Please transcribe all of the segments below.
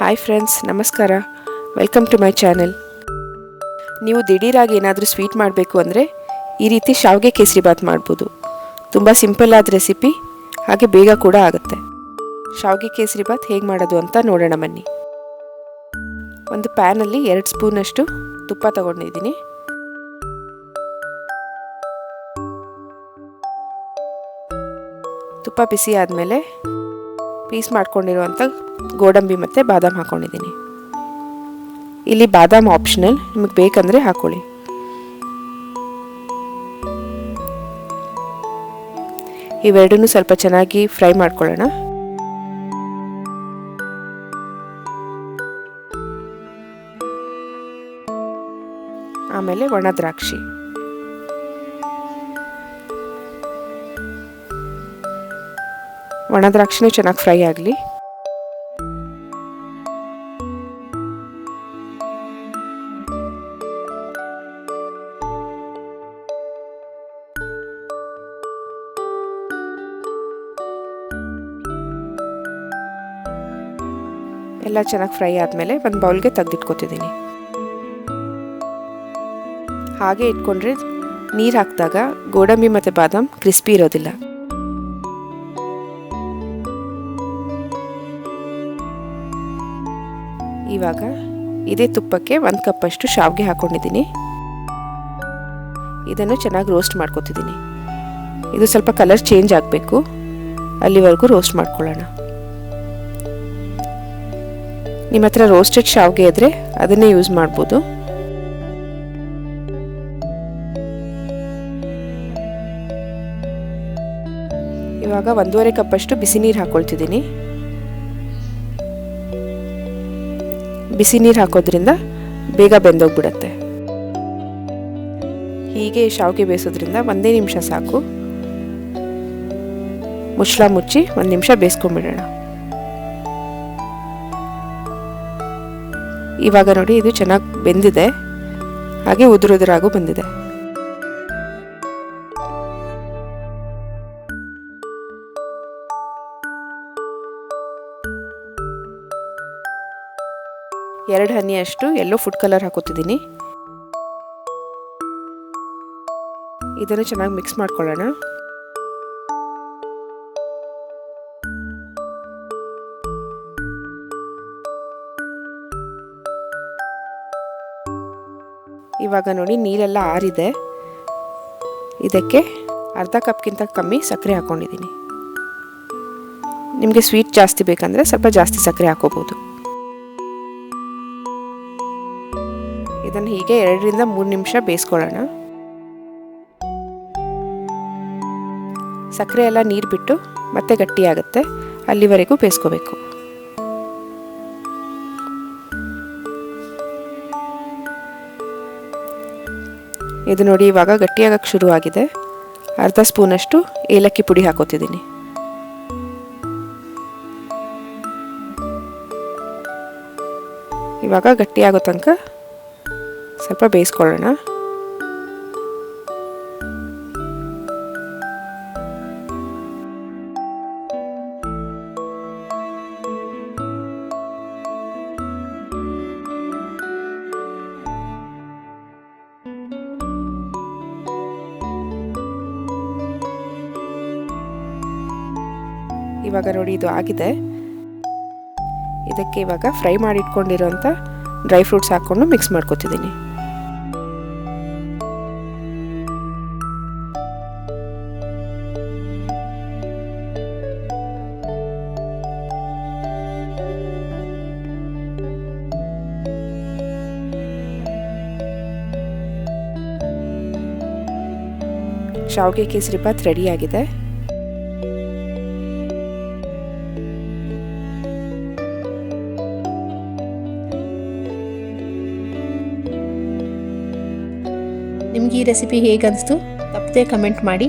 Hi friends ನಮಸ್ಕಾರ. Welcome to my channel ನೀವು ದಿಢೀರಾಗಿ ಏನಾದರೂ ಸ್ವೀಟ್ ಮಾಡಬೇಕು ಅಂದರೆ ಈ ರೀತಿ ಶಾವಿಗೆ ಕೇಸರಿ ಬಾತ್ ಮಾಡ್ಬೋದು. ತುಂಬ ಸಿಂಪಲ್ ಆದ ರೆಸಿಪಿ ಹಾಗೆ ಬೇಗ ಕೂಡ ಆಗುತ್ತೆ. ಶಾವಿಗೆ ಕೇಸರಿ ಬಾತ್ ಹೇಗೆ ಮಾಡೋದು ಅಂತ ನೋಡೋಣ ಬನ್ನಿ. ಒಂದು ಪ್ಯಾನಲ್ಲಿ ಎರಡು ಸ್ಪೂನಷ್ಟು ತುಪ್ಪ ತಗೊಂಡಿದ್ದೀನಿ. ತುಪ್ಪ ಬಿಸಿ ಆದಮೇಲೆ ಪೀಸ್ ಮಾಡ್ಕೊಂಡಿರುವಂಥ ಗೋಡಂಬಿ ಮತ್ತು ಬಾದಾಮ್ ಹಾಕ್ಕೊಂಡಿದ್ದೀನಿ ಇಲ್ಲಿ ಬಾದಾಮ್ ಆಪ್ಷನಲ್ ನಿಮಗೆ ಬೇಕಂದರೆ ಹಾಕ್ಕೊಳ್ಳಿ ಇವೆರಡೂ ಸ್ವಲ್ಪ ಚೆನ್ನಾಗಿ ಫ್ರೈ ಮಾಡ್ಕೊಳ್ಳೋಣ. ಆಮೇಲೆ ಒಣ ದ್ರಾಕ್ಷಿ. ಒಣ ದ್ರಾಕ್ಷಿನೂ ಚೆನ್ನಾಗಿ ಫ್ರೈ ಆಗಲಿ. ಎಲ್ಲ ಚೆನ್ನಾಗಿ ಫ್ರೈ ಆದಮೇಲೆ ಒಂದು ಬೌಲ್ಗೆ ತೆಗೆದಿಟ್ಕೋತಿದ್ದೀನಿ. ಹಾಗೆ ಇಟ್ಕೊಂಡ್ರೆ ನೀರು ಹಾಕಿದಾಗ ಗೋಡಂಬಿ ಮತ್ತು ಬಾದಾಮ್ ಕ್ರಿಸ್ಪಿ ಇರೋದಿಲ್ಲ. ಇವಾಗ ಇದೇ ತುಪ್ಪಕ್ಕೆ ಒಂದು ಕಪ್ಪಷ್ಟು ಶಾವಿಗೆ ಹಾಕ್ಕೊಂಡಿದ್ದೀನಿ ಇದನ್ನು ಚೆನ್ನಾಗಿ ರೋಸ್ಟ್ ಮಾಡ್ಕೊತಿದ್ದೀನಿ. ಇದು ಸ್ವಲ್ಪ ಕಲರ್ ಚೇಂಜ್ ಆಗಬೇಕು. ಅಲ್ಲಿವರೆಗೂ ರೋಸ್ಟ್ ಮಾಡ್ಕೊಳ್ಳೋಣ. ನಿಮ್ಮ ಹತ್ರ ರೋಸ್ಟೆಡ್ ಶಾವಿಗೆ ಇದ್ದರೆ ಅದನ್ನೇ ಯೂಸ್ ಮಾಡ್ಬೋದು. ಇವಾಗ ಒಂದೂವರೆ ಕಪ್ಪಷ್ಟು ಬಿಸಿ ನೀರು ಹಾಕ್ಕೊಳ್ತಿದ್ದೀನಿ ಬಿಸಿ ನೀರು ಹಾಕೋದ್ರಿಂದ ಬೇಗ ಬೆಂದೋಗ್ಬಿಡತ್ತೆ. ಹೀಗೆ ಶಾವಿಗೆ ಬೇಯಿಸೋದ್ರಿಂದ ಒಂದೇ ನಿಮಿಷ ಸಾಕು. ಮುಚ್ಚಳ ಮುಚ್ಚಿ ಒಂದು ನಿಮಿಷ ಬೇಯಿಸ್ಕೊಂಡ್ಬಿಡೋಣ. ಇವಾಗ ನೋಡಿ ಇದು ಚೆನ್ನಾಗಿ ಬೆಂದಿದೆ. ಹಾಗೆ ಉದುರುದುರಾಗೂ ಬಂದಿದೆ. ಎರಡು ಹನಿಯಷ್ಟು ಎಲ್ಲೋ ಫುಡ್ ಕಲರ್ ಹಾಕೋತಿದ್ದೀನಿ. ಇದನ್ನು ಚೆನ್ನಾಗಿ ಮಿಕ್ಸ್ ಮಾಡ್ಕೊಳ್ಳೋಣ. ಇವಾಗ ನೋಡಿ ನೀರೆಲ್ಲ ಆರಿದೆ. ಇದಕ್ಕೆ ಅರ್ಧ ಕಪ್ಗಿಂತ ಕಮ್ಮಿ ಸಕ್ಕರೆ ಹಾಕ್ಕೊಂಡಿದ್ದೀನಿ ನಿಮಗೆ ಸ್ವೀಟ್ ಜಾಸ್ತಿ ಬೇಕಂದರೆ ಸ್ವಲ್ಪ ಜಾಸ್ತಿ ಸಕ್ಕರೆ ಹಾಕೋಬೋದು. ಇದನ್ನು ಹೀಗೆ ಎರಡರಿಂದ ಮೂರು ನಿಮಿಷ ಬೇಯಿಸ್ಕೊಳ್ಳೋಣ. ಸಕ್ಕರೆ ಎಲ್ಲ ನೀರು ಬಿಟ್ಟು ಮತ್ತೆ ಗಟ್ಟಿಯಾಗುತ್ತೆ. ಅಲ್ಲಿವರೆಗೂ ಬೇಯಿಸ್ಕೋಬೇಕು. ಇದು ನೋಡಿ ಇವಾಗ ಗಟ್ಟಿಯಾಗಕ್ಕೆ ಶುರುವಾಗಿದೆ. ಅರ್ಧ ಸ್ಪೂನಷ್ಟು ಏಲಕ್ಕಿ ಪುಡಿ ಹಾಕೋತಿದ್ದೀನಿ. ಇವಾಗ ಗಟ್ಟಿಯಾಗೋ ತನಕ ಸ್ವಲ್ಪ ಬೇಯಿಸ್ಕೊಳ್ಳೋಣ. ಇವಾಗ ನೋಡಿ ಇದು ಆಗಿದೆ. ಇದಕ್ಕೆ ಇವಾಗ ಫ್ರೈ ಮಾಡಿ ಇಟ್ಕೊಂಡಿರೋಂಥ ಡ್ರೈ ಫ್ರೂಟ್ಸ್ ಹಾಕ್ಕೊಂಡು ಮಿಕ್ಸ್ ಮಾಡ್ಕೊತಿದ್ದೀನಿ. ಶಾವಿಗೆ ರೆಡಿ ರೆಡಿಯಾಗಿದೆ ನಿಮ್ಗೆ ಈ ರೆಸಿಪಿ ಹೇಗೆ ಅನಿಸ್ತು? ತಪ್ಪದೆ ಕಮೆಂಟ್ ಮಾಡಿ.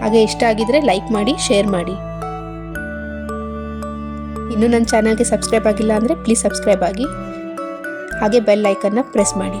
ಹಾಗೆ ಇಷ್ಟ ಆಗಿದ್ರೆ ಲೈಕ್ ಮಾಡಿ ಶೇರ್ ಮಾಡಿ. ಇನ್ನೂ ನನ್ನ ಚಾನಲ್ಗೆ ಸಬ್ಸ್ಕ್ರೈಬ್ ಆಗಿಲ್ಲ ಅಂದರೆ ಪ್ಲೀಸ್ ಸಬ್ಸ್ಕ್ರೈಬ್ ಆಗಿ. ಹಾಗೆ ಬೆಲ್ ಐಕನ್ನ ಪ್ರೆಸ್ ಮಾಡಿ.